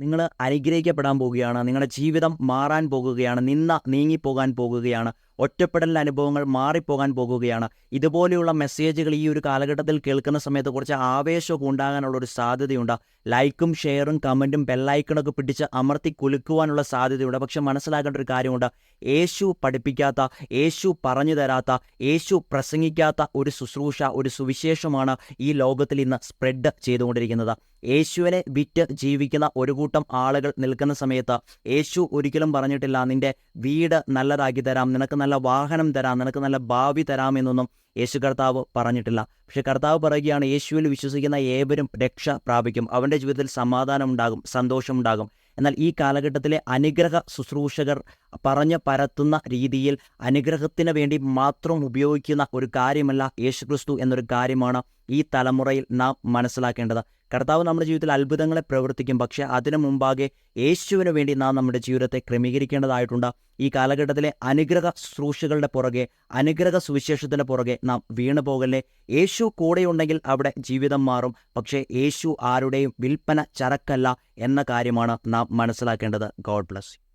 നിങ്ങൾ അനുഗ്രഹിക്കപ്പെടാൻ പോവുകയാണ് നിങ്ങളുടെ ജീവിതം മാറാൻ പോകുകയാണ് നിന്ന നീങ്ങിപ്പോകാൻ പോകുകയാണ്. ഒറ്റപ്പെടലിന്റെ അനുഭവങ്ങൾ മാറിപ്പോകാൻ പോകുകയാണ്. ഇതുപോലെയുള്ള മെസ്സേജുകൾ ഈ ഒരു കാലഘട്ടത്തിൽ കേൾക്കുന്ന സമയത്ത് കുറച്ച് ആവേശമൊക്കെ ഉണ്ടാകാനുള്ള ഒരു സാധ്യതയുണ്ട് ലൈക്കും ഷെയറും കമന്റും ബെല്ലൈക്കണൊക്കെ പിടിച്ച് അമർത്തി കുലുക്കുവാനുള്ള സാധ്യതയുണ്ട്. പക്ഷെ മനസ്സിലാക്കേണ്ട ഒരു കാര്യമുണ്ട്. യേശു പഠിപ്പിക്കാത്ത യേശു പറഞ്ഞു തരാത്ത യേശു പ്രസംഗിക്കാത്ത ഒരു ശുശ്രൂഷ ഒരു സുവിശേഷമാണ് ഈ ലോകത്തിൽ ഇന്ന് സ്പ്രെഡ് ചെയ്തുകൊണ്ടിരിക്കുന്നത്. യേശുവിനെ വിറ്റ് ജീവിക്കുന്ന ഒരു കൂട്ടം ആളുകൾ നിൽക്കുന്ന സമയത്ത് യേശു ഒരിക്കലും പറഞ്ഞിട്ടില്ല നിന്റെ വീട് നല്ലതാക്കി തരാം. നിനക്ക് നല്ല വാഹനം തരാം നിനക്ക് നല്ല ഭാവി തരാം എന്നൊന്നും യേശു കർത്താവ് പറഞ്ഞിട്ടില്ല. പക്ഷെ കർത്താവ് പറയുകയാണ് യേശുവിൽ വിശ്വസിക്കുന്ന ഏവരും രക്ഷ പ്രാപിക്കും അവന്റെ ജീവിതത്തിൽ സമാധാനം ഉണ്ടാകും സന്തോഷമുണ്ടാകും എന്നാൽ ഈ കാലഘട്ടത്തിലെ അനുഗ്രഹ ശുശ്രൂഷകർ പറഞ്ഞ് പരത്തുന്ന രീതിയിൽ അനുഗ്രഹത്തിന് വേണ്ടി മാത്രം ഉപയോഗിക്കുന്ന ഒരു കാര്യമല്ല യേശുക്രിസ്തു എന്നൊരു കാര്യമാണ് ഈ തലമുറയിൽ നാം മനസ്സിലാക്കേണ്ടത്. കർത്താവ് നമ്മുടെ ജീവിതത്തിൽ അത്ഭുതങ്ങളെ പ്രവർത്തിക്കും. പക്ഷേ അതിനു മുമ്പാകെ യേശുവിന് വേണ്ടി നാം നമ്മുടെ ജീവിതത്തെ ക്രമീകരിക്കേണ്ടതായിട്ടുണ്ട്. ഈ കാലഘട്ടത്തിലെ അനുഗ്രഹ ശുശ്രൂഷകളുടെ പുറകെ അനുഗ്രഹ സുവിശേഷത്തിന്റെ പുറകെ നാം വീണു പോകല്ലേ യേശു കൂടെയുണ്ടെങ്കിൽ അവിടെ ജീവിതം മാറും. പക്ഷേ യേശു ആരുടെയും വിൽപ്പന ചരക്കല്ല എന്ന കാര്യമാണ് നാം മനസ്സിലാക്കേണ്ടത്. God bless